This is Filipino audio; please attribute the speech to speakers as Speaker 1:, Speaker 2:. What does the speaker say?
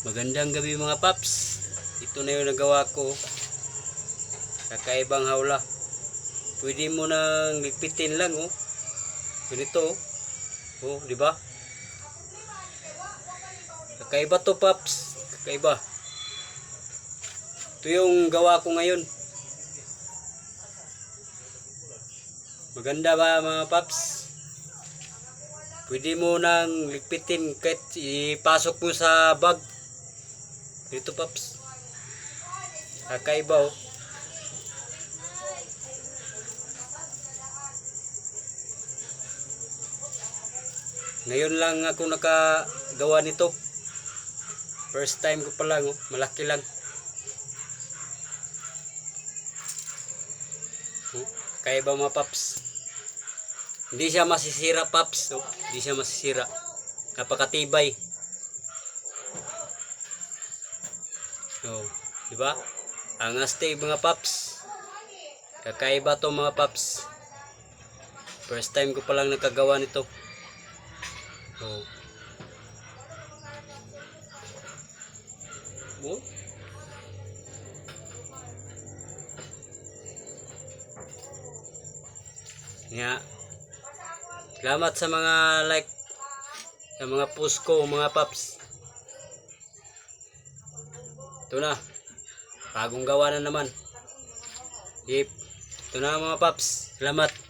Speaker 1: Magandang gabi mga paps. Ito na yung nagawa ko. Kakaibang hawla. Pwede mo nang ligpitin lang oh. Ganito oh. Oh, di ba? Kakaiba to paps. Kakaiba. Ito yung gawa ko ngayon. Maganda ba mga paps? Pwede mo nang ligpitin kahit ipasok mo sa bag. Dito paps. Kakaiba oh. Ngayon lang ako nakagawa nito. First time ko pa lang oh. Malaki lang. Oh, Kakaiba mga paps. Hindi siya masisira paps. Oh. Hindi siya masisira. Napakatibay. Oh, di ba? Ang astig mga paps. Kakaiba to mga paps. First time ko pa lang nakagawa nito. Oh. Oh. Nga. Salamat sa mga like sa mga post ko mga paps. Ito na. Bagong gawa na naman. Yep. Ito na mga paps. Salamat.